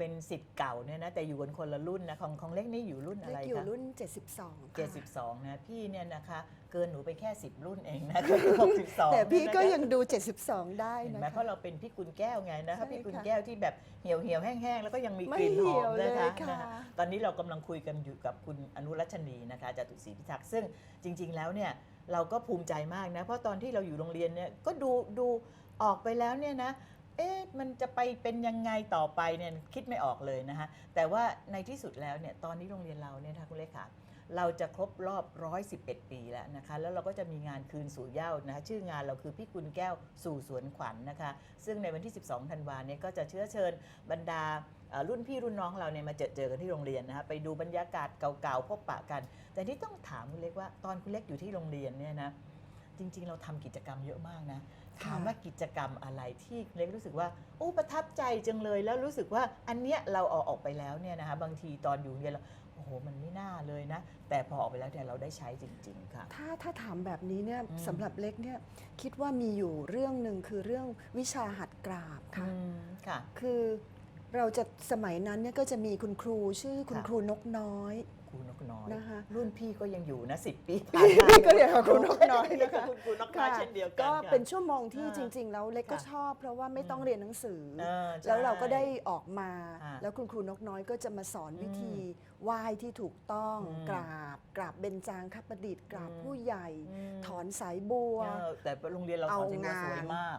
เราเป็นสิทธิ์เก่าเนี่ยนะแต่อยู่กันคนละรุ่นนะของของเล็กนี่อยู่รุ่นอะเล็ไรกอยู่คะรุ่น 72เจ็ดค่ะสิบสองนะพี่เนี่ยนะคะเกินหนูไปแค่ 10 รุ่นเองนะหกสิบสองแต่พี่ก็ยังดู 72 ได้เห็นนะไหมคะเพราะเราเป็นพี่กุลแก้วไงนะคะใช่พี่กุลค่ะแก้วที่แบบเหี่ยวเหี่ยวๆแห้งๆแล้วก็ยังมีไม่กลิ่นหอเหี่ยมวเลยนะคะค่ะนะคะตอนนี้เรากำลังคุยกันอยู่กับคุณอนุรัชนีนะคะจตุศรีพิทักษ์ซึ่งจริง ๆ แล้วเนี่ยเราก็ภูมิใจมากนะเพราะตอนที่เราอยู่โรงเรียนเนี่ยก็ดูดูออกไปแล้วเนี่ยนะ เอ๊ะมันจะไปเป็นยังไงต่อไปเนี่ยคิดไม่ออกเลยนะคะแต่ว่าในที่สุดแล้วเนี่ยตอนนี้โรงเรียนเราเนี่ยนะคะคุณเลขาเราจะครบรอบ 111 ปีแล้วนะคะ แล้วเราก็จะมีงานคืนสู่เย้านะคะ ชื่องานเราคือพี่กุลแก้วสู่สวนขวัญนะคะ ซึ่งในวันที่ 12 ธันวาเนี่ยก็จะเชื้อเชิญบรรดารุ่นพี่รุ่นน้องเราเนี่ยมาเจอเจอกันที่โรงเรียนนะคะไปดูบรรยากาศเก่าๆพบปะกัน แต่ที่ต้องถามคุณเล็กว่าตอนคุณเล็กอยู่ที่โรงเรียนเนี่ยนะ จริง ๆ เราทำกิจกรรมเยอะมากนะถามว่ากิจกรรมอะไรที่เล็กรู้สึกว่าโอ้ประทับใจจังเลยแล้วรู้สึกว่าอันเนี้ยเราเอาออกไปแล้วเนี่ยนะคะบางทีตอนอยู่เรียนเราโอ้โหมันไม่น่าเลยนะ แต่พอออกไปแล้วเนี่ยเราได้ใช้จริง ๆ ค่ะ ถ้าถ้าถามแบบนี้เนี่ยอืมสำหรับเล็กเนี่ยคิดว่ามีอยู่เรื่องหนึ่งคือเรื่องวิชาหัดกราบค่ะอืมค่ะ คือเราจะสมัยนั้นเนี่ยก็จะมีคุณครูชื่อคุณค่ะครูนกน้อย ครูนกน้อยนะคะ รุ่นพี่ก็ยังอยู่นะสิบปีพี่ก็เรียกว่าครูนกน้อยนะคะคุณครูนกน้อยเช่นเดียวกันก็ค่ะเป็นชั่วโมงที่อ่าจริง ๆ แล้วเล็กก็ค่ะชอบ เพราะว่าไม่ต้องอืมเรียนหนังสือเออใช่แล้วเราก็ได้ออกมาอ่าแล้วคุณครูนกน้อยก็จะมาสอนวิธีอืไหว้ที่ถูกต้องอืมกราบกราบเบญจางคประดิษฐ์กราบอืมผู้ใหญ่มถอนสายบัวเออแต่โรงเรียนเราถอนสายบัวเอางานสวยมาก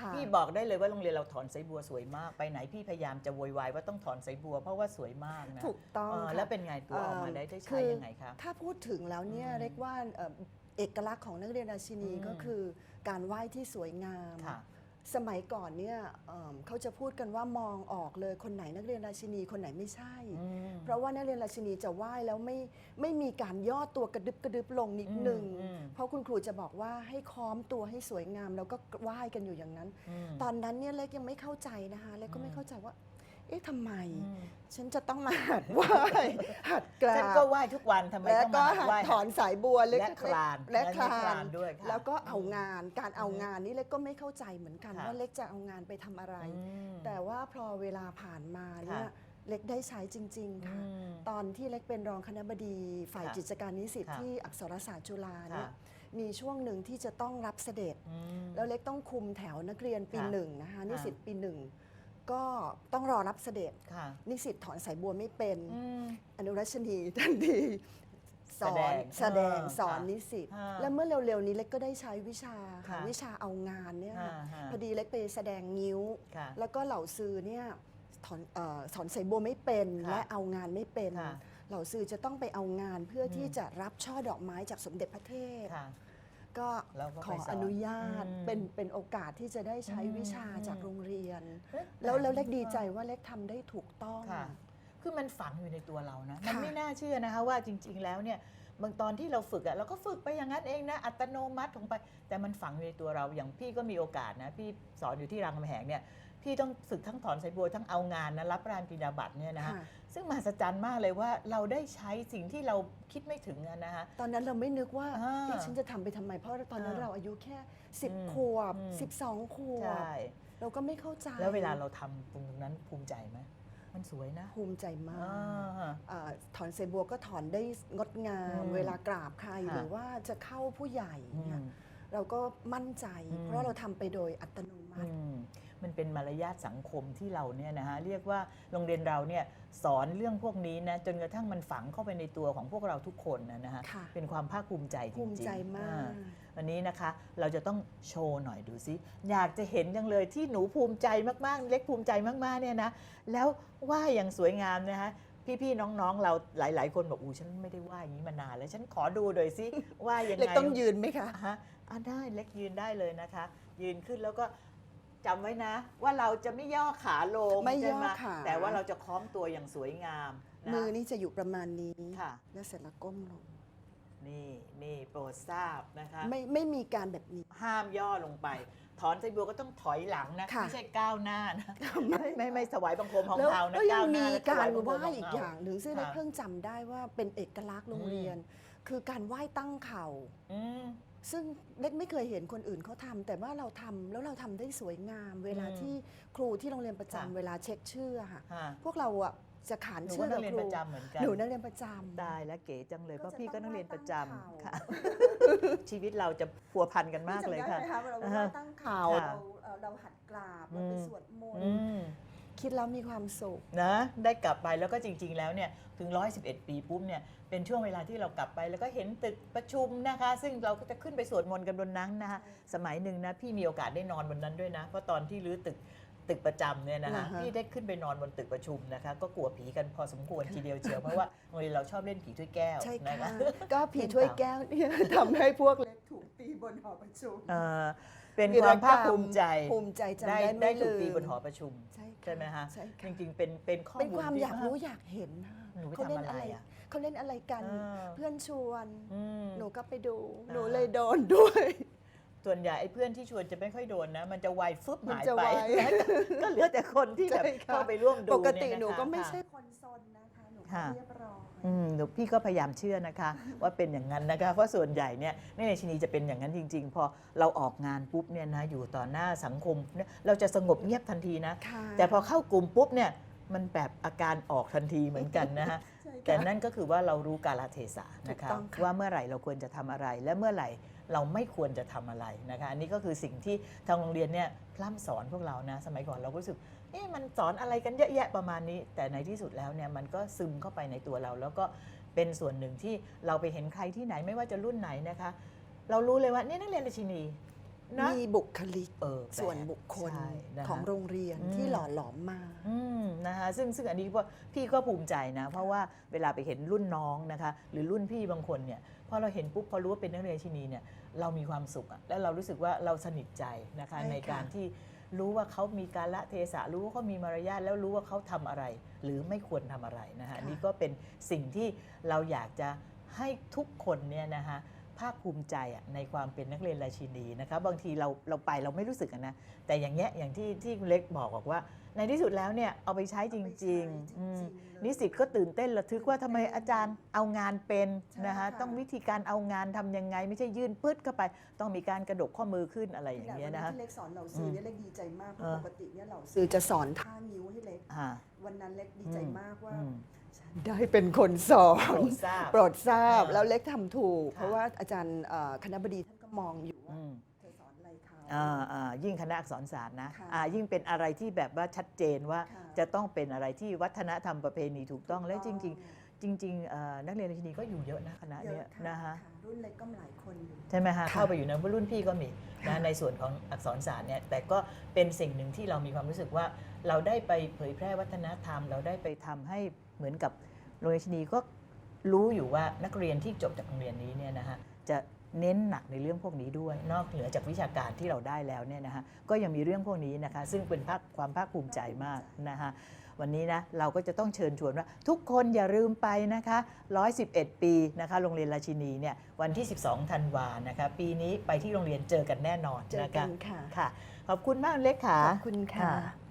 ค่ะพี่บอกได้เลยว่าโรงเรียนเราถอนสายบัวสวยมาก ไปไหนพี่พยายามจะโวยวายว่าต้องถอนสายบัวเพราะว่าสวยมากนะถูกต้องเออค่ะแล้วเป็นไงตัวออกมาเอ่อได้ได้คืใช้อยังไงคะ ถ้าพูดถึงแล้วเนี่ยอืมเรียกว่าเอ่อเอกลักษณ์ของนักเรียนราชินีอืมก็คือการไหว้ที่สวยงาม ค่ะ สมัยก่อนเนี่ยเอิ่มเขาจะพูดกันว่ามองออกเลยคนไหนนักเรียนราชินีคนไหนไม่ใช่ อืม เพราะว่านักเรียนราชินีจะไหว้แล้วไม่ไม่มีการย่อตัวกระดึบกระดึบลงนิดหนึ่ง อืมอืม เพราะคุณครูจะบอกว่าให้ค้อมตัวให้สวยงาม แล้วก็ไหว้กันอยู่อย่างนั้นมตอนนั้นเนี่ยเล็กยังไม่เข้าใจนะคะเล็กก็อืไม่มเข้าใจว่า เอ๊ะทำไมอืมฉันจะต้องมาหัดไหว้หัดกราฉันบก็ไหว้ทุกวันทำไมแล้วต้องก็มาหัดไหว้ ถอนสายบัวเล็กและคลานและคลาและนด้วยค่ะแล้วก็เอางานการเอาอือฮึงานนี่เล็กก็ไม่เข้าใจเหมือนกัน ค่ะ ว่าเล็กจะเอางานไปทำอะไร อืม แต่ว่าพอเวลาผ่านมาเนี่ยค่ะ เล็กได้ใช้จริง ๆ ค่ะ อืม ตอนที่เล็กเป็นรองคณบดีฝ่ายค่ะกิจการนิสิตค่ะที่อักษรศาสตร์จุฬาเนี่ยค่ะ มีช่วงหนึ่งที่จะต้องรับเสด็จ อืม แล้วเล็กต้องคุมแถวนักเรียนปีค่ะหนึ่งนะคะนิสิตค่ะปีหนึ่ง ก็ต้องรอรับเสด็จ ค่ะ นิสิตถอนสายบัวไม่เป็นอืมอนุรัชนีทันทีสอน แสแสดดงงสอนค่ะนิสิตอ่าแล้วเมื่อเร็วๆนี้เล็กก็ได้ใช้วิชาค่ะค่ะวิชาเอางานเนี่ยค่ะอ่าฮะพอดีเล็กไปแสดงงิ้ว ค่ะ แล้วก็เหล่าซื้อเนี่ยถอนเออสอนใส่บัวไม่เป็นค่ะและเอางานไม่เป็น ค่ะ เหล่าซื้อจะต้องไปเอางานเพื่ออมที่จะรับช่อดอกไม้จากสมเด็จพระเทพ ค่ะ ก็เราก็ขไปอสอนอนุญาตอืมเป็นเป็นโอกาสที่จะได้ใช้อืมวิชาจากอืมโรงเรียน เอ๊ะแล้วแล้วเล็กต่ดีใจว่าเล็กทำได้ถูกต้อง ค่ะ คือมันฝังอยู่ในตัวเรานะ มันค่ะ ไม่น่าเชื่อนะคะว่าจริง ๆ แล้วเนี่ยบางตอนที่เราฝึกอะเราก็ฝึกไปอย่างนั้นเองนะ อัตโนมัติของไป แต่มันฝังอยู่ในตัวเราอย่างพี่ก็มีโอกาสนะ พี่สอนอยู่ที่รามคำแหงเนี่ย พี่ต้องฝึกทั้งถอนสายบัวทั้งเอางานนะรับรานปริญญาบัตรเนี่ยนะคะค่ะ ซึ่งมหัศจรรย์มากเลยว่าเราได้ใช้สิ่งที่เราคิดไม่ถึงอะนะคะ ตอนนั้นเราไม่นึกว่าอ่าเอ๊ะฉันจะทำไปทำไม เพราะตอนนั้นอ่าเราอายุแค่ อืม10 ขวบ อืม 12 ขวใช่บ เราก็ไม่เข้าใจแล้วเวลาเราทำตรงนั้นภูมิใจไหมมันสวยนะภูมิใจมาก อ่าอ่าถอนเซบัวก็ถอนได้งดงาม อืมเวลากราบใครค่ะหรือว่าจะเข้าผู้ใหญ่อืเนี่ยมเราก็มั่นใจอืมเพราะเราทำไปโดยอัตโนมัติ อืม มันเป็นมารยาทสังคมที่เราเนี่ยนะฮะเรียกว่าโรงเรียนเราเนี่ยสอนเรื่องพวกนี้นะจนกระทั่งมันฝังเข้าไปในตัวของพวกเราทุกคนนะนะฮะค่ะเป็นความภาคภูมิใจจริงๆภูมิใจมาอ่ากวันนี้นะคะเราจะต้องโชว์หน่อยดูซิอยากจะเห็นจังเลยที่หนูภูมิใจมากๆ เล็กภูมิใจมากๆเนี่ยนะแล้วว่าอย่างสวยงามนะคะพี่ๆน้องๆเราหลาย ๆ คนบอกอู้ฉันไม่ได้ว่าอย่างนี้มานานแล้วฉันขอดูหน่อยซิว่ายังไง เล็กต้องยืนไหมคะ อะฮะอะได้เล็กยืนได้เลยนะคะ ยืนขึ้นแล้วก็ จำไว้นะ ว่าเราจะไม่ย่อขาลงไม่ย่อใช่หขา แต่ว่าเราจะคล้อมตัวอย่างสวยงามนะ มือนี่จะอยู่ประมาณนี้ ค่ะ แล้วเสร็จแล้วก้มลง นี่นี่โปรดทราบนะคะ ไม่ไม่มีการแบบนี้ ห้ามย่อลงไป ถอนใจบัวก็ต้องถอยหลังนะ ค่ะ ไม่ใช่ก้าวหน้านะ ไม่ไม่ไม่สวายบังคมของแล้วเท้านะก็ยัก้างวหมีน้าและการถวยบังคมไหว้ขงอีกเท้อย่างหนึ่งซึ่งเล็กค่ะเพิ่งจำได้ว่าเป็นเอกลักษณ์โรงเรียน คือการไหว้ตั้งเข่า อืม ซึ่งเล็กไม่เคยเห็นคนอื่นเขาทำแต่ว่าเราทำแล้วเราทำได้สวยงาม เวลาอืมที่ครูที่โรงเรียนประจำค่ะ เวลาเช็คชื่ออะค่ะค่ะพวกเราอะจะขานหนูชื่ก็อนักักบเรียนคปรูระจำเหมือนกันหนูนักเรียนประจำได้และเก๋จังเลยเพก็ราะจะพี่ก็ต้องนักเรียนประจำตั้งเข่าค่ะ ชีวิตเราจะพัวพันกันมากเลยค่ะ จำได้ไหมคะเวลาอ่าเราฮะตั้งเข่าค่ะเราเอ่อเราหัดกราบเราไปอืม สวดมนอืต์ ม คิดแล้วมีความสุข นะได้กลับไปแล้วก็จริง ๆ แล้วเนี่ยถึง 111 ปีปุ๊บเนี่ยเป็นช่วงเวลาที่เรากลับไป แล้วก็เห็นตึกประชุมนะคะ ซึ่งเราก็จะขึ้นไปสวดมนต์กันบนนั้นนะคะสมัยหนึ่งนะพี่มีโอกาสได้นอนบนนั้นด้วยนะ เพราะตอนที่รื้อตึกตึกประจำเนี่ยนะคะเหรอฮะ พี่ได้ขึ้นไปนอนบนตึกประชุมนะคะ ก็กลัวผีกันพอสมควรทีเดียวเชียวเพราะว่าโรงเรียนเราชอบเล่นผีถ้วยแก้วใช่นะค่ะ คะ ก็ผีถ้วยแก้วเนี่ยทำให้พวกเล็กถูกตีบนหอประชุม เอ่อ เป็นความภาคภูมิใจภูมิใจจำได้ได้ได้ไม่ถูลืกมตีบนหอประชุม ใช่ค่ะใช่ไหมฮะใช่จค่ะริงๆ เป็นเป็นข้อเป็นมูลความที่อยากรู้อยากเห็นนะหนูไปเขาเล่นทำอะไรอะไรอะเขาเล่นอะไรกัน เออเพื่อนชวน อืม หนูก็ไปดู อ่า หนูเลยโดนด้วย ส่วนใหญ่ไอ้เพื่อนที่ชวนจะไม่ค่อยโดนนะ มันจะไวฟึบมันหายจะไป ไว ก็เหลือแต่คนที่แบบใช่ค่ะ เข้าไปร่วมดูปกติเยะคะหนูก็ไม่ใช่ค่ะคนซนนะคะ หนูก็ค่ะ เรียบร้อย อืมหนูพี่ก็พยายามเชื่อนะคะ ว่าเป็นอย่างนั้นนะคะ เพราะส่วนใหญ่เนี่ยในในชนีจะเป็นอย่างนั้นจริง ๆ พอเราออกงานปุ๊บเนี่ยนะอยู่ต่อหน้าสังคมเนี่ยเราจะสงบเงียบทันทีนะ ค่ะแต่พอเข้ากลุ่มปุ๊บเนี่ยมันแบบอาการออกทันทีเหมือนกันนะฮะ ใช่ค่ะ แต่นั่นก็คือว่าเรารู้กาลเทศะนะคะ ถูกต้องค่ะ ว่าเมื่อไหร่เราควรจะทำอะไรและเมื่อไหร่ เราไม่ควรจะทำอะไรนะคะอันนี้ก็คือสิ่งที่ทางโรงเรียนเนี่ยพร่ำสอนพวกเรานะสมัยก่อนเราก็รู้สึกเอ๊ะมันสอนอะไรกันเยอะแยะประมาณนี้ แต่ในที่สุดแล้วเนี่ยมันก็ซึมเข้าไปในตัวเรา แล้วก็เป็นส่วนหนึ่งที่เราไปเห็นใครที่ไหนไม่ว่าจะรุ่นไหนนะคะ เรารู้เลยว่าเนี่ยนักเรียนราชินีนะมีบุคลิกเออแปลกส่วนบุคคลใช่นะคะของโรงเรียนอืมที่หล่อหลอมมาอืมนะคะซึ่งซึ่งอันนี้ก็พี่ก็ภูมิใจนะ เพราะว่าเวลาไปเห็นรุ่นน้องนะคะ หรือรุ่นพี่บางคนเนี่ยพอเราเห็นปุ๊บพอรู้ว่าเป็นนักเรียนชินีเนี่ย เรามีความสุขอะและเรารู้สึกว่าเราสนิทใจนะคะใช่ค่ะ ในการที่รู้ว่าเขามีการละเทศะรู้ว่าเขามีมารยาทแล้วรู้ว่าเขาทำอะไร หรือไม่ควรทำอะไรนะคะอันนี่ก็เป็นสิ่งที่เราอยากจะให้ทุกคนเนี่ยนะคะ ภาคภูมิใจอะในความเป็นนักเรียนราชินีนะคะบางทีเราเราไปเราไม่รู้สึกอะนะ แต่อย่างเงี้ยอย่างที่ที่คุณเล็กบอกบอกว่า ในที่สุดแล้วเนี่ยเอาไปใช้จริงๆอืมนิสิตก็ตื่นเต้นระทึกว่าทำไมอาจารย์เอางานเป็นใช่นะคะค่ะต้องวิธีการเอางานทำยังไง ไม่ใช่ยื่นปื๊ดเข้าไป ต้องมีการกระดกข้อมือขึ้นอะไรอย่างเงี้ยนะคะที่เล็กสอนเหล่าซื้อเนี่ยเล็กดีใจมากเพเอราะอปกติเนี่ยเหล่าซื้อจะสอนท่านิ้วให้เล็กอ่าวันนั้นเล็กดีใจมากว่าอืม ได้เป็นคนสอโปรนดทราบ โปรดทราบ อ่าแล้วเล็กทำถูก ค่ะ เพราะว่าอาจารย์เอ่อคณะบดีท่านก็มองอยู่ว่าอืมเธอสอนอะไรเขา อ่าอ่ายิ่งคณะอักษรศาสตร์นะค่ะอ่ายิ่งเป็นอะไรที่แบบว่าชัดเจนว่าค่ะ จะต้องเป็นอะไรที่วัฒนธรรมประเพณีถูกต้องและจริงถูกๆ จริงๆเอ่อนักเรียนราชินีก็อยู่เยอะนะคณะเยเนี้ยอะค่ะนะคะค่ะรุ่นเล็กก็หลายคนอยู่ใช่ไหมฮะค่ะเข้าไปอยู่ในรุ่นพี่ก็มีค่ะนะในส่วนของอักษรศาสตร์เนี่ยแต่ก็เป็นสิ่งหนึ่งที่เรามีความรู้สึกว่า เราได้ไปเผยแพร่วัฒนธรรม เราได้ไปทำให้เหมือนกับโรงเรียนชนีก็รู้อยู่ว่านักเรียนที่จบจากโรงเรียนนี้เนี่ยนะฮะจะเน้นหนักในเรื่องพวกนี้ด้วย นอกเหนือจากวิชาการที่เราได้แล้วเนี่ยนะฮะก็ยังมีเรื่องพวกนี้นะคะซึ่งเป็นภาคความภาคภูมิใจมากนะคะ วันนี้นะเราก็จะต้องเชิญชวนว่า ทุกคนอย่าลืมไปนะคะ 111 ปีนะคะโรงเรียนราชินีเนี่ยวันที่ 12 ธันวานะคะ ปีนี้ไปที่โรงเรียนเจอกันแน่นอนเจอนะกัคะนค่ะค่ะ ขอบคุณมากเล็กค่ะ ขอบคุณค่ะ